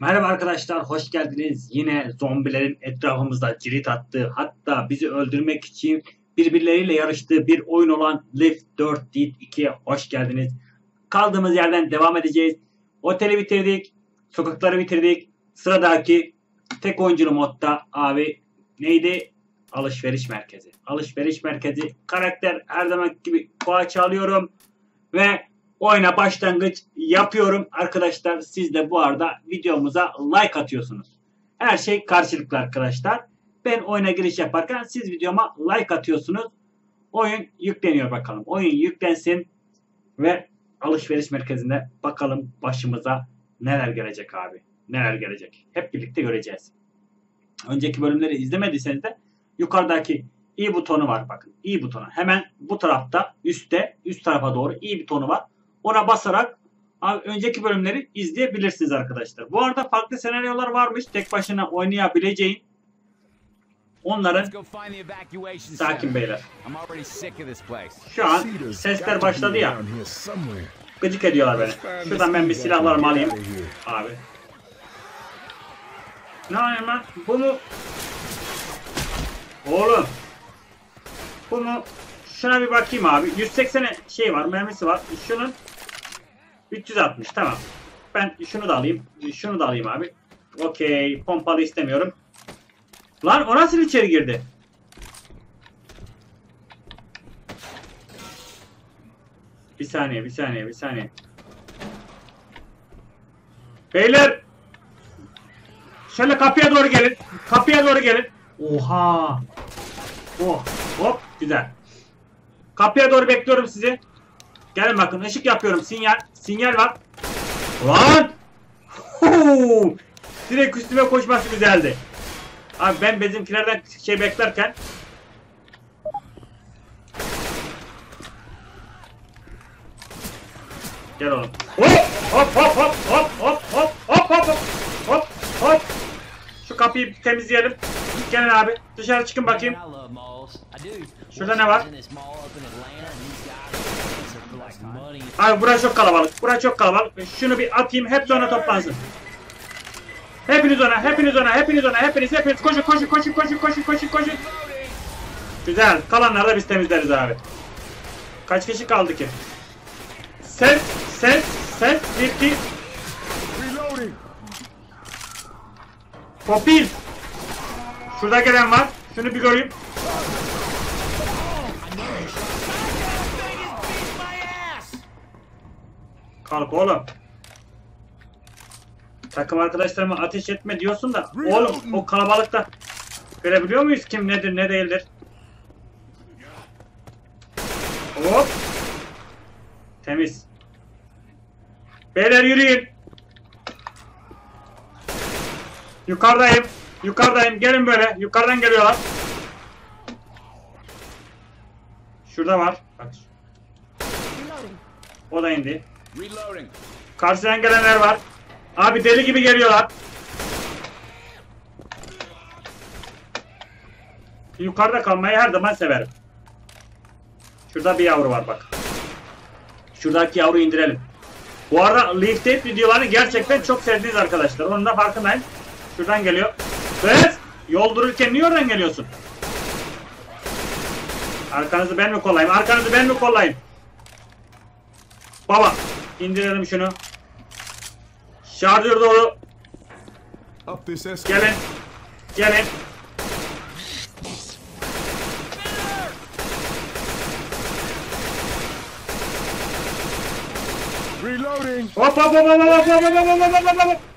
Merhaba arkadaşlar, hoş geldiniz. Yine zombilerin etrafımızda cirit attığı, hatta bizi öldürmek için birbirleriyle yarıştığı bir oyun olan Lift 4 Dead 2'ye hoş geldiniz. Kaldığımız yerden devam edeceğiz. Oteli bitirdik, sokakları bitirdik. Sıradaki tek oyunculu modda abi neydi? Alışveriş merkezi. Alışveriş merkezi. Karakter her zaman gibi koğa çalıyorum. Ve oyuna başlangıç yapıyorum. Arkadaşlar siz de bu arada videomuza like atıyorsunuz. Her şey karşılıklı arkadaşlar. Ben oyuna giriş yaparken siz videoma like atıyorsunuz. Oyun yükleniyor bakalım. Oyun yüklensin ve alışveriş merkezinde bakalım başımıza neler gelecek abi. Neler gelecek. Hep birlikte göreceğiz. Önceki bölümleri izlemediyseniz de yukarıdaki i butonu var bakın. i butonu. Hemen bu tarafta üstte üst tarafa doğru i butonu var. Ona basarak abi, önceki bölümleri izleyebilirsiniz arkadaşlar. Bu arada farklı senaryolar varmış. Tek başına oynayabileceğin. Onların sakin beyler. Şu an sesler başladı ya. Gıcık ediyorlar beni. Şuradan ben bir silahlarımı alayım. Abi. Ne yapayım ben? Bu mu? Oğlum. Bu mu? Şuna bir bakayım abi. 180 şey var, mermisi var. Şunun 360 tamam. Ben şunu da alayım. Şunu da alayım abi. Okey. Pompalı istemiyorum. Lan o nasıl içeri girdi? Bir saniye, bir saniye, bir saniye. Beyler! Şöyle kapıya doğru gelin. Kapıya doğru gelin. Oha! Oh, hop, güzel. Kapıya doğru bekliyorum sizi. Gelin bakın, ışık yapıyorum. Sinyal, sinyal var. Lan! Huu! Direkt üstüme koşması güzeldi. Abi ben bizimkilerden şey beklerken Gel oğlum. Hop hop hop hop hop hop hop hop hop hop hop. Şu kapıyı temizleyelim. Gelin abi dışarı çıkın bakayım. Şurada ne var? Abi burası çok kalabalık. Burası çok kalabalık. Şunu bir atayım hep sonra toplansın. Hepiniz ona, hepiniz ona, hepiniz ona, hepiniz, hepiniz koşun, koşun, koşun, koşun, koşun, koşun, koşun. Güzel. Kalanları da biz temizleriz abi. Kaç kişi kaldı ki? Ses, ses, ses, bir, iki, Reloading. Şurada gelen var. Şunu bir göreyim. Kalk oğlum. Takım arkadaşlarıma ateş etme diyorsun da oğlum o kalabalıkta görebiliyor muyuz kim nedir ne değildir? Hop. Temiz. Beyler yürüyün. Yukarıdayım. Yukarıdayım. Gelin böyle. Yukarıdan geliyorlar. Şurada var. Bak. O da indi. Karşıdan gelenler var. Abi deli gibi geliyorlar. Yukarıda kalmayı her zaman severim. Şurada bir yavru var bak. Şuradaki yavruyu indirelim. Bu arada Leaf Tape videolarını gerçekten çok sevdiğiniz arkadaşlar. Onun da farkındayım. Şuradan geliyor. Kız! Yol dururken niye oradan geliyorsun? Arkanızı ben mi kollayayım? Arkanızı ben mi kollayayım? Baba indirelim şunu. Şarjör doğru. Gelin. Gelin. Reloading. Hop hop hop hop hop hop hop hop hop hop hop.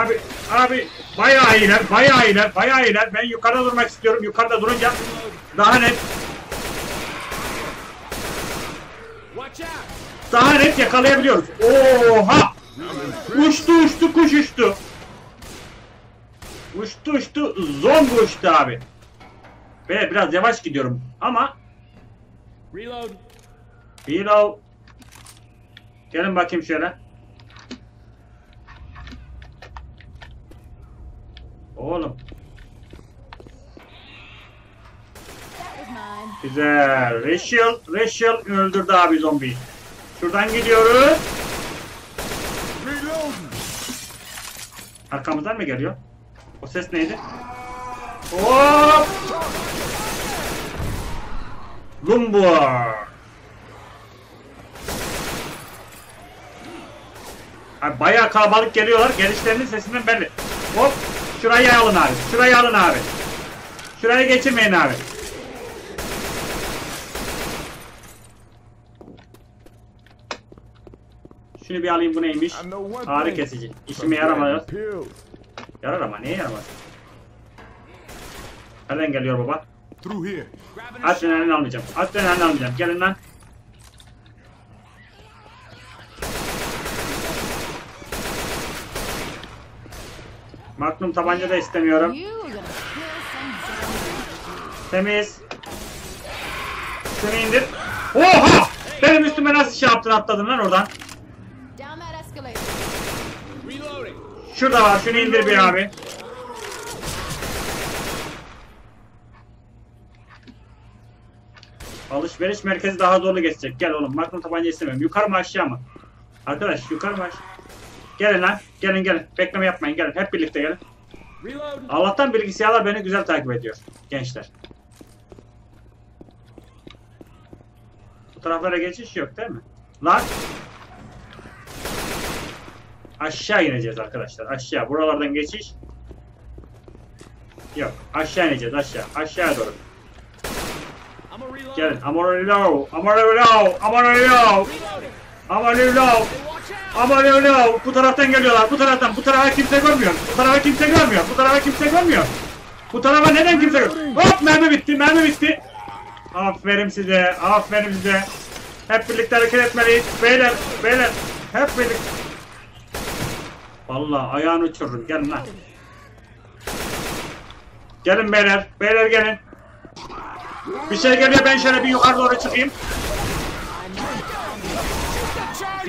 Abi abi bayağı iyiler bayağı iyiler bayağı iyiler. Ben yukarıda durmak istiyorum. Yukarıda durunca daha net daha net yakalayabiliyoruz. Oha! Uçtu uçtu kuş uçtu. Uçtu uçtu zombi uçtu abi. Ve biraz yavaş gidiyorum ama Reload. Reload. Gelin bakayım şöyle. Oğlum. Güzel. Rachel, Rachel öldürdü abi zombiyi. Şuradan gidiyoruz. Arkamızdan mı geliyor? O ses neydi? Hop! Lumbur! Abi bayağı kalabalık geliyorlar. Gelişlerinin sesinden belli. Hop! Şurayı alın abi. Şurayı alın abi. Şurayı geçirmeyin abi. Şunu bir alayım bu neymiş? Ağrı kesici. İşime pills. Yarar ama niye yaramaz? Nereden geliyor baba? Through here. Grabbing a Adrenalin almayacağım. Adrenalin almayacağım. Gelin lan. Magnum tabanca da istemiyorum. Temiz. Şunu indir. Oha! Benim üstüme nasıl şey yaptın atladın lan oradan? Şurada var. Şunu indir bir abi. Alışveriş merkezi daha zorlu geçecek. Gel oğlum. Magnum tabanca istemiyorum. Yukarı mı aşağı mı? Arkadaş yukarı mı aşağı? Gelin lan. Gelin gelin. Bekleme yapmayın. Gelin. Hep birlikte gelin. Allah'tan bilgisayarlar beni güzel takip ediyor. Gençler. Bu taraflara geçiş yok değil mi? Lan! Aşağı ineceğiz arkadaşlar. Aşağı. Buralardan geçiş. Yok. Aşağı ineceğiz. Aşağı. Aşağıya doğru. Gelin. Amor reload. Amor reload. Amor out. Aman öyle bu taraftan geliyorlar bu taraftan. Bu tarafa kimse görmüyor. Bu tarafa kimse görmüyor. Bu tarafa kimse görmüyor. Bu tarafa neden kimse görmüyor hop mermi bitti mermi bitti. Aferin size aferin size. Hep birlikte hareket etmeliyiz. Beyler beyler hep birlikte Vallahi ayağını uçururum gelin lan. Gelin beyler beyler gelin. Bir şey geliyor ben şöyle bir yukarı doğru çıkayım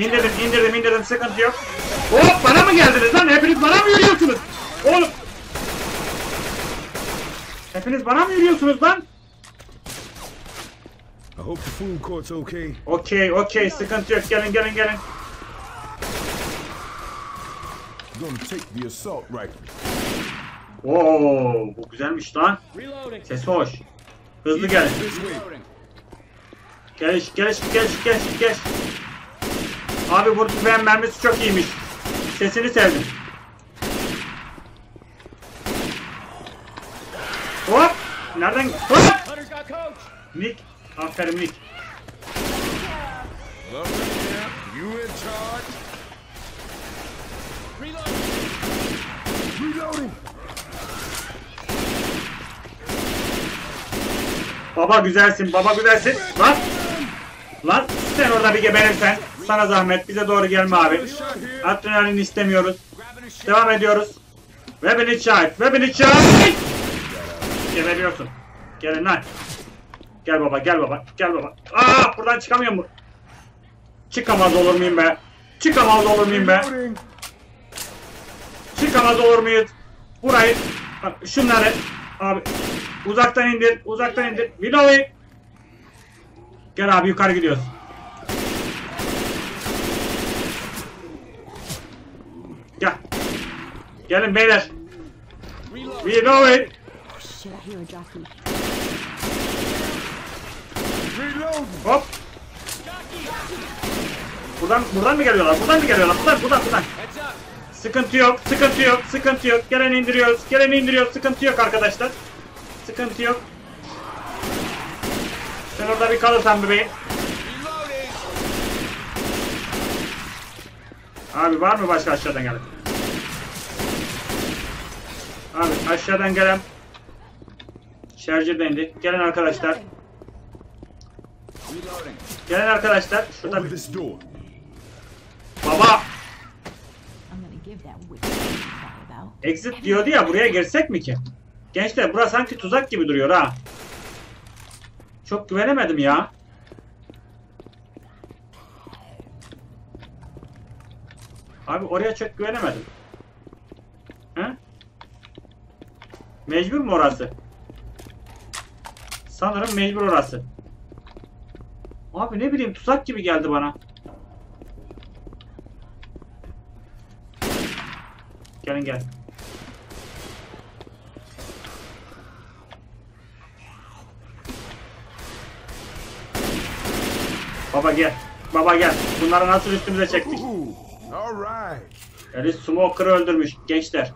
İndirdim, indirdim, indirdim. Sıkıntı yok. Hop bana mı geldiniz lan? Hepiniz bana mı yürüyorsunuz? Oğlum. Hepiniz bana mı yürüyorsunuz lan? I hope the food court's okay. Okey, okey. Sıkıntı yok. Gelin, gelin, gelin. Gonna take the assault rifle. Oo, bu güzelmiş lan. Sesi hoş. Hızlı. Reloading. Geliş, geliş, geliş, geliş, geliş. Abi bu tüfeğin mermisi çok iyiymiş. Sesini sevdim. Hop! Nereden? Hop! Nick. Aferin Nick. Baba güzelsin, baba güzelsin. Lan! Lan sen orada bir geberirsen. Sana zahmet bize doğru gelme abi. Adrenalin istemiyoruz. Devam ediyoruz. Weapon charge, weapon charge! Geberiyorsun. Gelin lan. Gel baba, gel baba, gel baba. Aa, buradan çıkamıyor mu? Çıkamaz olur muyum be? Çıkamaz olur muyum be? Çıkamaz olur muyuz? Burayı, şunları, abi uzaktan indir, uzaktan indir. Reloading. Gel abi yukarı gidiyoruz. Gel. Gelin beyler. Reload. Hop. Buradan buradan mı geliyorlar? Buradan mı geliyorlar? Buradan buradan buradan. Sıkıntı yok, sıkıntı yok, sıkıntı yok. Gelen indiriyoruz, gelen indiriyoruz. Sıkıntı yok arkadaşlar. Sıkıntı yok. Sen orada bir kalırsan bebeğim. Abi var mı başka aşağıdan gelen? Abi aşağıdan gelen. Şarjı da indi. Gelen arkadaşlar. Gelen arkadaşlar. Şurada bir... Baba! Exit diyordu ya buraya girsek mi ki? Gençler burası sanki tuzak gibi duruyor ha. Çok güvenemedim ya. Abi oraya çok güvenemedim. He? Mecbur mu orası? Sanırım mecbur orası. Abi ne bileyim tuzak gibi geldi bana. Gelin gel. Baba gel. Baba gel. Bunları nasıl üstümüze çektik? Ooh, all right. Yani Smoker'ı öldürmüş gençler.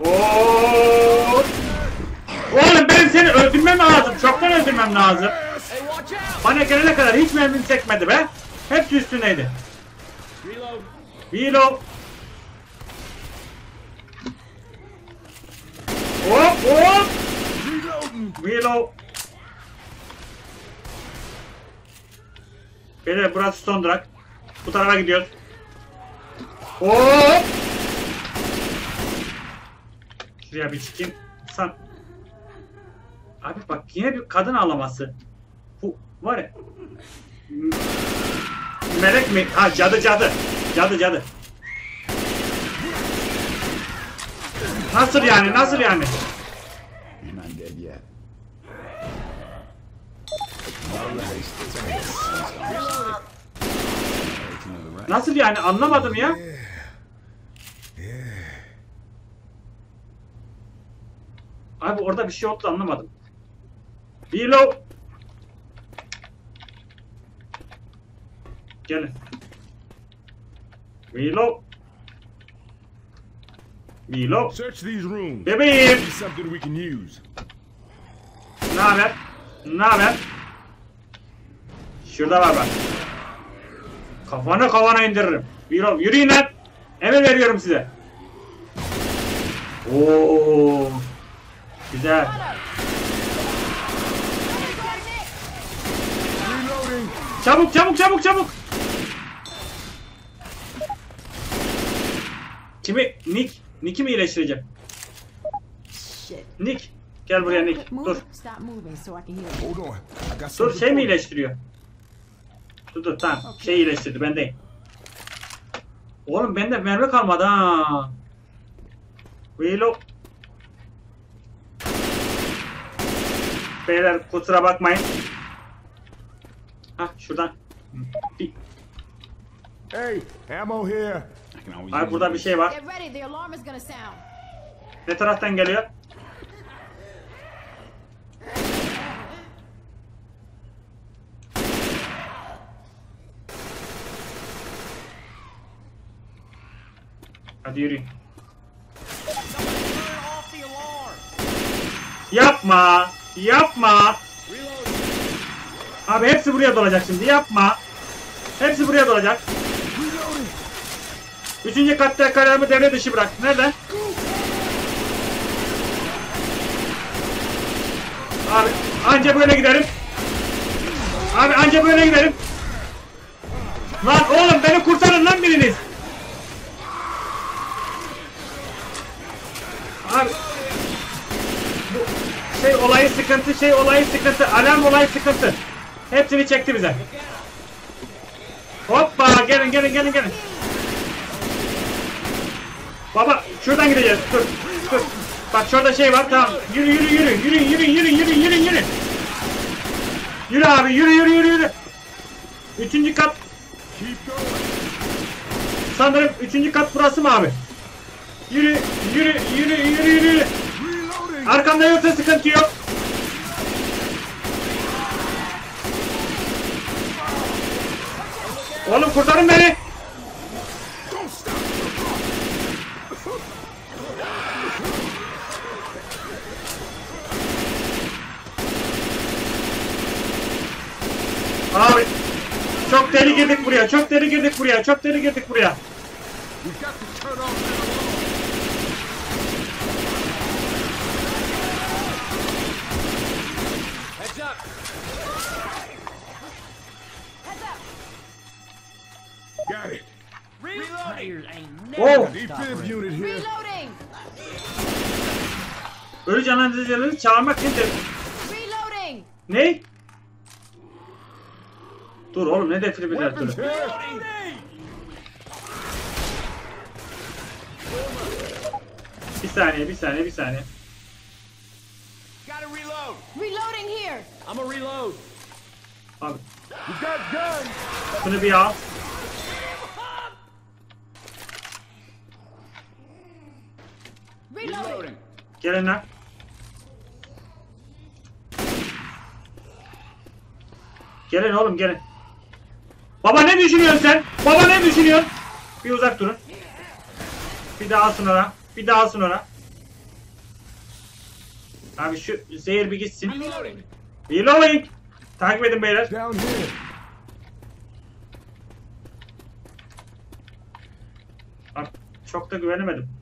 Oo! Oğlum benim seni öldürmem lazım. Çoktan öldürmem lazım. Bana gelene kadar hiç mermim sekmedi be. Hepsi üstündeydi. Reload. Reload. Hop hop. Reload. Beyler burası son durak. Bu tarafa gidiyoruz. Hop. Şuraya bir çıkayım. Sen. Abi bak yine bir kadın ağlaması. Bu var ya. Melek mi? Ha cadı cadı. Cadı cadı. Nasıl yani? Nasıl yani? Nasıl yani? Anlamadım ya. Abi orada bir şey oldu anlamadım. Reload. Gelin. Reload. Reload. Search these rooms. Bebeğim. Something we can use. Ne haber? Ne haber? Şurada var bak. Kafanı kafana indiririm. Reload. Yürüyün lan. Emir veriyorum size. Oo. Güzel. Reloading. Çabuk çabuk çabuk çabuk. Kimi? Nick. Nick'i mi iyileştireceğim? Nick. Gel buraya Nick. Dur. Dur şey mi iyileştiriyor? Dur dur tamam. Şey iyileştirdi bendeyim. Oğlum bende mermi kalmadı ha. Reload. Beyler kusura bakmayın. Hah şuradan. Bir, Hey, ammo here. ay burada bir şey var. Ne taraftan geliyor? Hadi yürüyün. Yapma! Yapma! Abi hepsi buraya dolacak şimdi. Yapma! Hepsi buraya dolacak. Üçüncü katta kararımı devre dışı bırak. Nerede? Abi anca böyle giderim. Abi anca böyle giderim. Lan oğlum beni kurtarın lan biriniz. Sıkıntı, şey olayı sıkıntı, alarm olayı sıkıntı. Hepsini çekti bize. Hoppa gelin gelin gelin gelin. Baba şuradan gideceğiz. Dur. Dur. Bak şurada şey var. Tamam. Yürü yürü yürü. Yürü yürü yürü yürü yürü yürü. Yürü abi yürü yürü yürü yürü. Üçüncü kat. Sanırım üçüncü kat burası mı abi? Yürü yürü yürü yürü yürü. Arkamda yoksa sıkıntı yok. Oğlum kurtarın beni. Abi çok deli girdik buraya. Çok deli girdik buraya. Çok deli girdik buraya. Reloading. Ölü canlandırıcıları çağırmak nedir? Reloading. Ne? Dur oğlum ne defibrilatörü? Weapons here. Bir saniye bir saniye bir saniye. Gotta reload. Reloading here. I'm a reload. Abi We got guns. şunu bir al. Reloading. Gelin lan. Gelin oğlum gelin. Baba ne düşünüyorsun sen? Baba ne düşünüyorsun? Bir uzak durun. Bir daha alsın ona. Bir daha alsın ona. Abi şu zehir bir gitsin. Reloading. Takip edin beyler. Abi, çok da güvenemedim.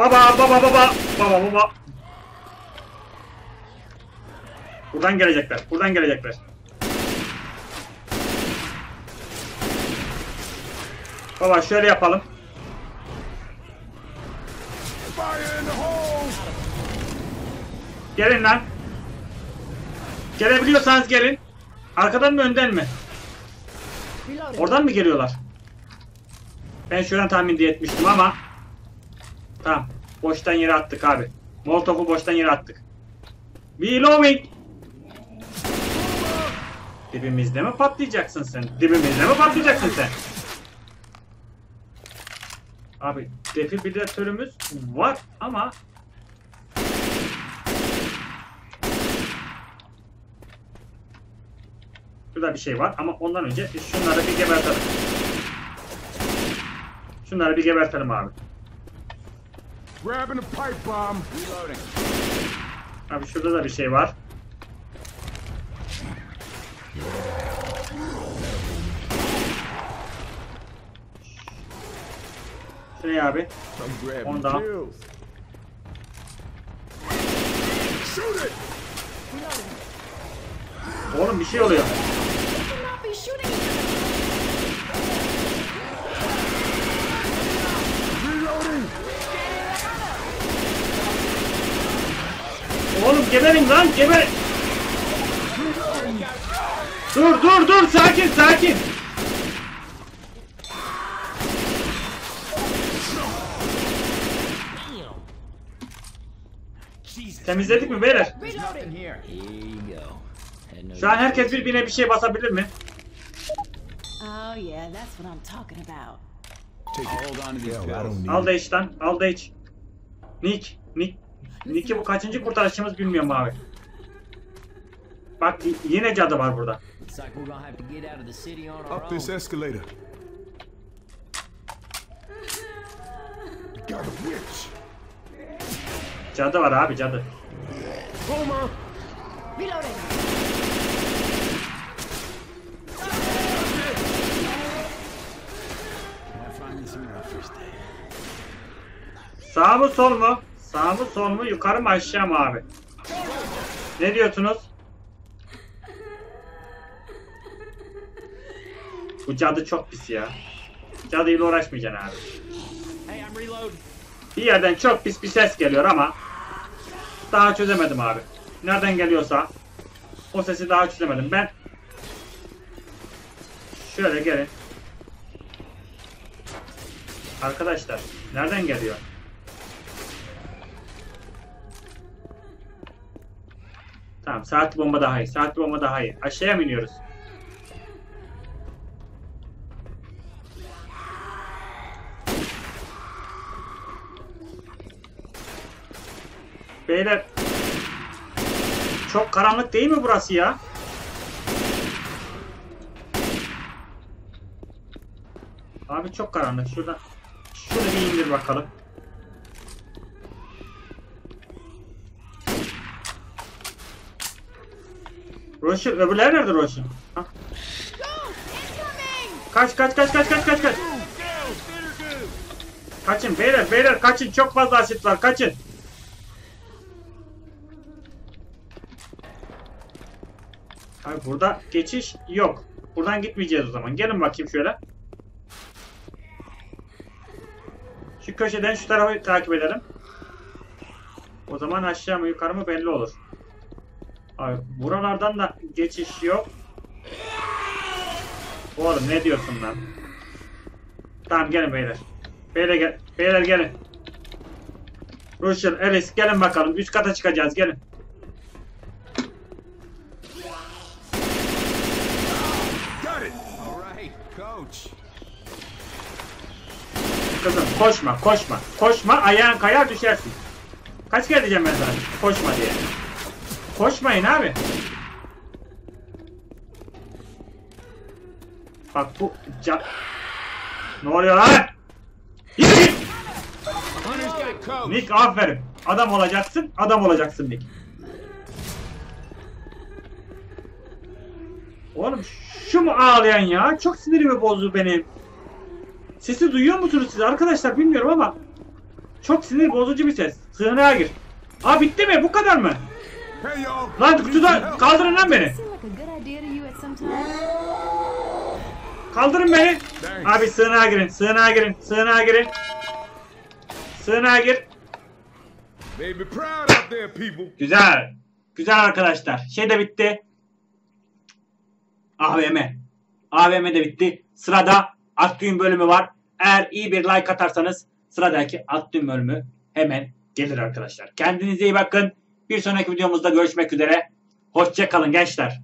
Baba baba baba baba baba. Buradan gelecekler. Buradan gelecekler. Baba şöyle yapalım. Gelin lan. Gelebiliyorsanız gelin. Arkadan mı önden mi? Oradan mı geliyorlar? Ben şuradan tahmin diye etmiştim ama. Tamam. Boştan yere attık abi. Molotov'u boştan yere attık. Reloading. Dibimizde mi patlayacaksın sen? Dibimizde mi patlayacaksın sen? Abi defibrilatörümüz var ama Şurada bir şey var ama ondan önce şunları bir gebertelim. Şunları bir gebertelim abi. Grabbing a pipe bomb. Reloading. Abi şurada da bir şey var. Şuraya abi. Shoot it. Oğlum bir şey oluyor. Not be shooting. Reloading. Oğlum geberin lan geber. Dur dur dur sakin sakin. Temizledik mi beyler? Şu an herkes birbirine bir şey basabilir mi? Oh yeah, that's what I'm talking about. Al da iç lan. Al da iç. Nick. Nick. Nick'i bu kaçıncı kurtarışımız bilmiyorum abi. Bak yine cadı var burada. Up this escalator. Got a witch. Cadı var abi cadı. Homer. Reloading. Sağ mı sol mu? Sağ mı sol mu? Yukarı mı aşağı mı abi? Ne diyorsunuz? Bu cadı çok pis ya. Cadıyla uğraşmayacaksın abi. Bir yerden çok pis bir ses geliyor ama daha çözemedim abi. Nereden geliyorsa o sesi daha çözemedim. Ben şöyle gelin. Arkadaşlar nereden geliyor? Tamam saatli bomba daha iyi. Saatli bomba daha iyi. Aşağıya mı iniyoruz? Beyler çok karanlık değil mi burası ya? Abi çok karanlık. Şurada şunu bir indir bakalım. Roşun öbürleri nerede? Ha? Kaç kaç kaç kaç kaç kaç kaç. Kaçın beyler beyler kaçın çok fazla asit var kaçın. Abi burada geçiş yok. Buradan gitmeyeceğiz o zaman. Gelin bakayım şöyle. Şu köşeden şu tarafı takip edelim. O zaman aşağı mı yukarı mı belli olur. Abi buralardan da geçiş yok. Oğlum ne diyorsun lan? Tamam gelin beyler. Beyler gel. Beyler gelin. Rusher, Alice gelin bakalım. Üst kata çıkacağız gelin. Kızım koşma koşma. Koşma ayağın kayar düşersin. Kaç kere diyeceğim ben sana koşma diye. Koşmayın abi. Bak bu ca... Ne oluyor lan? Git! Nick aferin. Adam olacaksın, adam olacaksın Nick. Oğlum şu mu ağlayan ya? Çok sinirimi bozdu benim. Sesi duyuyor musunuz siz arkadaşlar bilmiyorum ama çok sinir bozucu bir ses. Sığınağa gir. Aa bitti mi? Bu kadar mı? Lan Need some kutuda help. kaldırın lan beni. Kaldırın beni. Abi sığınağa girin, sığınağa girin, sığınağa girin. Sığınağa gir. Güzel. Güzel arkadaşlar. Şey de bitti. AVM. AVM de bitti. Sırada Akgün bölümü var. Eğer iyi bir like atarsanız sıradaki Akgün bölümü hemen gelir arkadaşlar. Kendinize iyi bakın. Bir sonraki videomuzda görüşmek üzere. Hoşça kalın gençler.